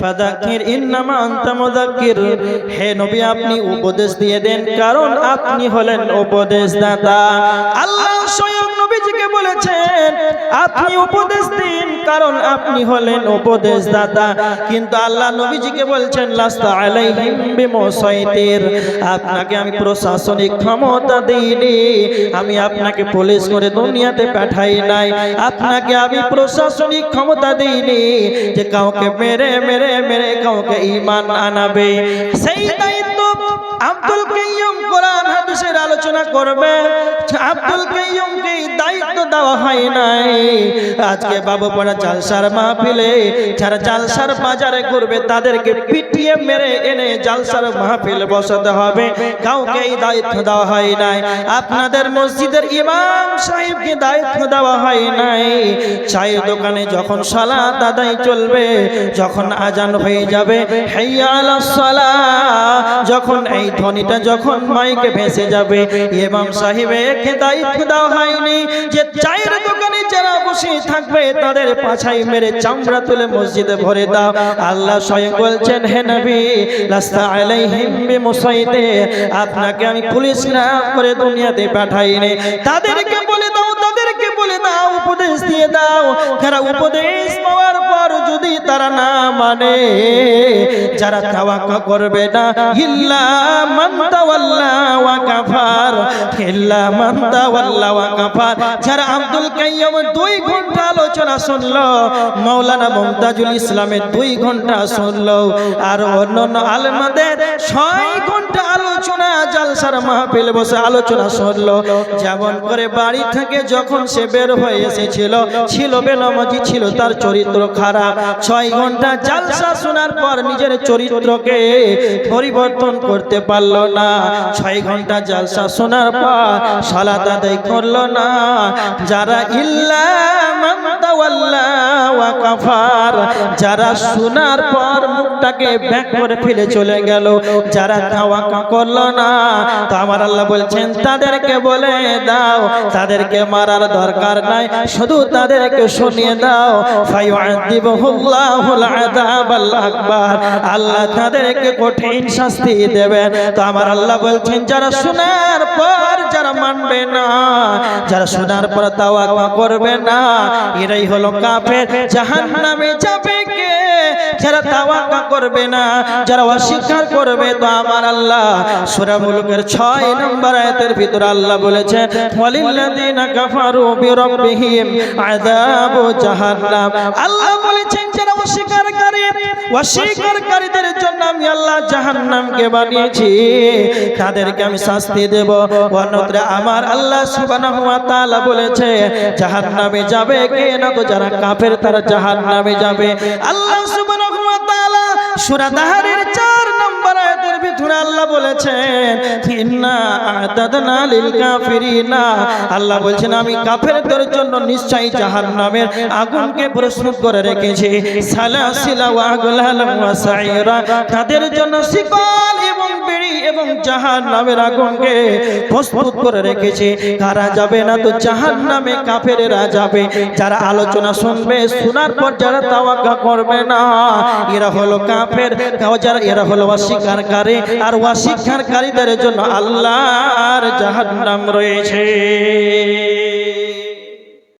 ফাদাক্কির ইন্নামা আনতা মুদাক্কির হে নবী, আপনি উপদেশ দিয়ে দেন, কারণ আপনি হলেন উপদেশদাতা। আল্লাহ স্বয়ং নবীজিকে বলেছেন আপনি উপদেশ দিন, কারণ আপনি হলেন উপদেশদাতা। কিন্তু আল্লাহ নবীজিকে বলছেন, লাস্তা আলাইহিম আপনাকে আমি প্রশাসনিক ক্ষমতা দিইনি। আমি আপনাকে পুলিশ করে দুনিয়াতে পাঠাই নাই। আপনাকে আমি প্রশাসনিক ক্ষমতা দিইনি যে কাউকে মেরে মেরে মেরে কাউকে ইমান আনাবে। সেই দায়িত্ব আব্দুল কাইয়ুম কোরআন হাদিসের আলোচনা করবে। আব্দুল কাইয়ুমকে দায়িত্ব দেওয়া হয় নাই। আজকে বাবু পড়া জালসার মাহফিলে, যারা জালসার বাজারে করবে তাদেরকে পিটিয়ে মেরে এনে জালসার মাহফিল বসাতে হবে। কাউকে এই দায়িত্ব দেওয়া হয় নাই। আপনাদের মসজিদের ইমাম সাহেবকে দায়িত্ব দেওয়া হয় নাই। চায়ের দোকানে যখন সালা আদায় চলবে, যখন আজান হয়ে যাবে আলাস যখন এই ধ্বনিটা যখন মাইকে ভেসে যাবে, ইমাম সাহেবকে দায়িত্ব দেওয়া হয়নি যে চায়ের দোকানে যারা বসে থাকবে, তাদের পাছাই মেরে চামড়া তুলে মসজিদে ভরে দাও। আল্লাহ স্বয়ং বলছেন, হে নবী, লাস্তা আলাইহিম বিমুসাইতে, আপনাকে আমি পুলিশ না করে দুনিয়াতে পাঠাইনি। তাদেরকে বলে দাও, তাদেরকে বলে দাও, উপদেশ দিয়ে দাও। যারা উপদেশ পাওয়ার পর যদি তারা না মানে যারা তাওয়াক্কা করবে না, ইল্লা মান তাওয়াল্লা ওয়া ইল্লা মান তাওয়াল্লা ওয়া যারা আব্দুল কাইয়্যম দুই ঘণ্টা আলোচনা শুনলো মৌলানা মমতাজুল ইসলামের দুই ঘণ্টা শুনলো, আর অন্যান্য আলমাদের ছয় ঘণ্টা আলোচনা জালসার মাহফিল বসে আলোচনা শুনলো। যেমন করে বাড়ি থেকে যখন সে বের হয়ে এসেছিল, ছিল বেনামাজি, ছিল তার চরিত্র খারাপ। ছয় ঘণ্টা জালসা শোনার পর নিজের চরিত্রকে পরিবর্তন করতে পারল না। ছয় ঘণ্টা জালসা শোনার পর সালাত আদায় করল না। যারা ইল্লা ওয়া কাফার যারা শোনার পর মুখটাকে ব্যাক করে ফেলে চলে গেল, যারা তাওয়াক্কা করল না, তো আমার আল্লাহ বলছেন, তাদেরকে বলে দাও, তাদেরকে মারার দরকার নাই, শুধু তাদেরকে শুনিয়ে দাও আল্লাহ তাদেরকে কঠিন শাস্তি দেবেন। তো আমার আল্লাহ বলছেন, যারা শোনার পর যারা মানবে না, যারা শোনার পর তাওয়াক্কা করবে না, এরাই হলো কাফের, জাহান্নামে যাবে কে? যারা তাওয়াক্কা করবে না, যারা অস্বীকার করবে, তো আমার আল্লাহ সূরা মুলুকের 6 নম্বর আয়াতের ভিতর আল্লাহ বলেছেন, ওয়ালিল্লাযিনা কাফারু বিরাব্বিহিম আযাবু জাহান্নাম। আল্লাহ বলেছেন, যারা অস্বীকারকারী অস্বীকারীদের জন্য আমি আল্লাহ জাহান্নামকে বানিয়েছি। তাদেরকে আমি শাস্তি দেব। অন্যত্র আমার আল্লাহ সুবহানাহু ওয়া তাআলা বলেছে, জাহান্নামে যাবে কে না তো যারা কাফের, তারা জাহান্নামে যাবে। আল্লাহ সুবহানাহু ওয়া তাআলা সূরা দাহারের 4 নম্বর আয়াতের ভিতরে আল্লাহ বলেছেন আমি কাফেরদের জন্য নিশ্চয়ই আগুনকে প্রস্তুত করে রেখেছি। তাদের জন্য শিকল এবং বিড়ি নামের আগুনকে প্রস্তুত করে রেখেছে। কারা যাবে না তো জাহান নামে কাফেরেরা যাবে। যারা আলোচনা শুনবে, শোনার পর যারা তাওয়াক্কা করবে না, এরা হলো কাফের। যারা, এরা হলো অস্বীকারী। আর অস্বীকারীদের জন্য আল্লাহর জাহান্নাম রয়েছে।